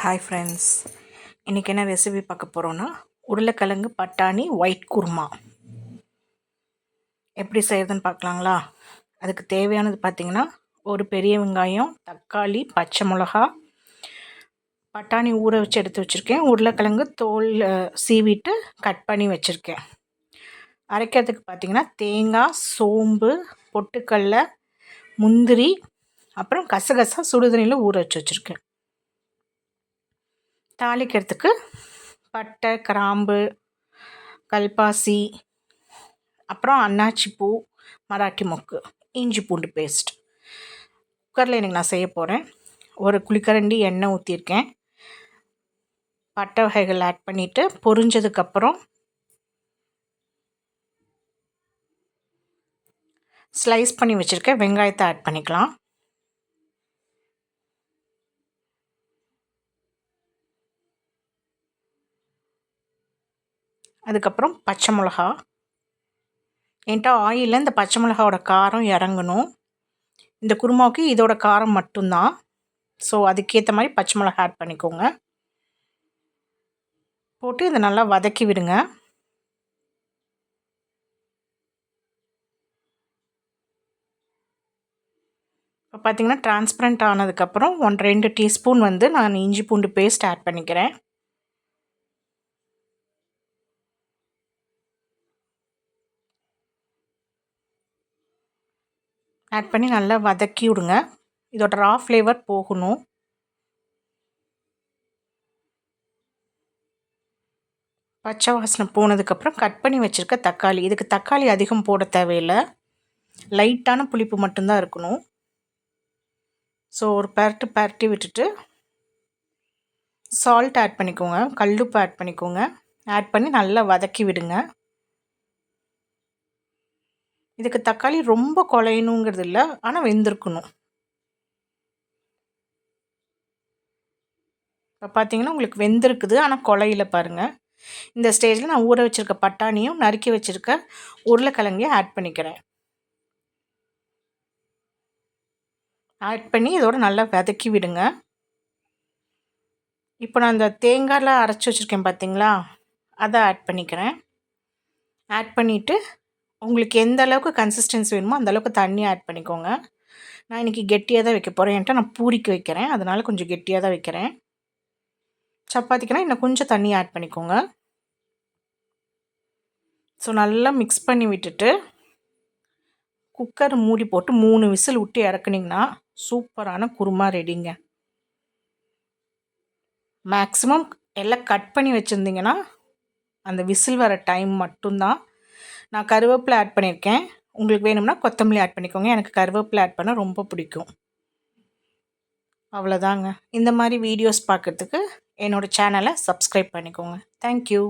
Hi friends இன்றைக்கி என்ன recipe பார்க்க போகிறோன்னா உருளைக்கிழங்கு பட்டாணி ஒயிட் குருமா. எப்படி செய்கிறதுன்னு பார்க்கலாங்களா? அதுக்கு தேவையானது பார்த்திங்கன்னா ஒரு பெரிய வெங்காயம் தக்காளி பச்சை மிளகா பட்டாணி ஊற வச்சு எடுத்து வச்சுருக்கேன். உருளைக்கிழங்கு தோல் சீவிட்டு கட் பண்ணி வச்சுருக்கேன். அரைக்கிறதுக்கு பார்த்திங்கன்னா தேங்காய் சோம்பு பொட்டுக்கடல முந்திரி அப்புறம் கசகசா சுடுதண்ணியில் ஊற வச்சு வச்சுருக்கேன். தாளிக்கிறதுக்கு பட்டை கிராம்பு கல்பாசி அப்புறம் அன்னாச்சி பூ மராட்டி மொக்கு இஞ்சி பூண்டு பேஸ்ட். குக்கரில் எனக்கு நான் செய்ய போகிறேன் ஒரு குளிக்கரண்டி எண்ணெய் ஊற்றிருக்கேன் பட்டை வகைகள் ஆட் பண்ணிவிட்டு பொரிஞ்சதுக்கப்புறம் ஸ்லைஸ் பண்ணி வச்சுருக்கேன் வெங்காயத்தை ஆட் பண்ணிக்கலாம். அதுக்கப்புறம் பச்சை மிளகா. என்கிட்ட ஆயிலில் இந்த பச்சை மிளகாவோட காரம் இறங்கணும். இந்த குருமாவுக்கு இதோட காரம் மட்டும்தான். ஸோ அதுக்கேற்ற மாதிரி பச்சை மிளகா ஆட் பண்ணிக்கோங்க. போட்டு இதை நல்லா வதக்கி விடுங்க. இப்போ பார்த்திங்கன்னா டிரான்ஸ்பரண்ட் ஆனதுக்கப்புறம் ஒன் ரெண்டு டீஸ்பூன் வந்து நான் இஞ்சி பூண்டு பேஸ்ட் ஆட் பண்ணிக்கிறேன். ஆட் பண்ணி நல்லா வதக்கி விடுங்க இதோட ரா ஃப்ளேவர் போகணும். பச்சை வாசனை போனதுக்கப்புறம் கட் பண்ணி வச்சுருக்க தக்காளி. இதுக்கு தக்காளி அதிகம் போட தேவையில்லை. லைட்டான புளிப்பு மட்டும்தான் இருக்கணும். ஸோ ஒரு பரட்டு பரட்டி விட்டுட்டு சால்ட் ஆட் பண்ணிக்கோங்க. கல்லுப்பு ஆட் பண்ணிக்கோங்க. ஆட் பண்ணி நல்லா வதக்கி விடுங்க. இதுக்கு தக்காளி ரொம்ப குழையணுங்கிறது இல்லை ஆனால் வெந்திருக்கணும். இப்போ பார்த்தீங்கன்னா உங்களுக்கு வெந்திருக்குது ஆனால் குழையில பாருங்கள் இந்த ஸ்டேஜில் நான் ஊற வச்சுருக்க பட்டாணியும் நறுக்கி வச்சுருக்க உருளைக்கிழங்கையும் ஆட் பண்ணிக்கிறேன். ஆட் பண்ணி இதோட நல்லா வதக்கி விடுங்க. இப்போ நான் அந்த தேங்காயில் அரைச்சி வச்சுருக்கேன் பார்த்தீங்களா அதை ஆட் பண்ணிக்கிறேன். ஆட் பண்ணிவிட்டு உங்களுக்கு எந்த அளவுக்கு கன்சிஸ்டன்சி வேணுமோ அந்தளவுக்கு தண்ணி ஆட் பண்ணிக்கோங்க. நான் இன்றைக்கி கெட்டியாக தான் வைக்க போகிறேன் என்கிட்ட நான் பூரிக்கு வைக்கிறேன். அதனால் கொஞ்சம் கெட்டியாக தான் வைக்கிறேன். சப்பாத்திக்குனா இன்னும் கொஞ்சம் தண்ணி ஆட் பண்ணிக்கோங்க. ஸோ நல்லா மிக்ஸ் பண்ணி விட்டுட்டு குக்கர் மூடி போட்டு மூணு விசில் விட்டு இறக்குனிங்கன்னா சூப்பரான குருமா ரெடிங்க மேக்ஸிமம் எல்லாம் கட் பண்ணி வச்சுருந்தீங்கன்னா அந்த விசில் வர டைம் மட்டும்தான் நான் கருவேப்பிலை ஆட் பண்ணியிருக்கேன். உங்களுக்கு வேணும்னா கொத்தமல்லி ஆட் பண்ணிக்கோங்க. எனக்கு கருவேப்பிலை ஆட் பண்ண ரொம்ப பிடிக்கும். அவ்வளோதாங்க இந்த மாதிரி வீடியோஸ் பார்க்குறதுக்கு என்னோடய சேனலை சப்ஸ்கிரைப் பண்ணிக்கோங்க. தேங்க்யூ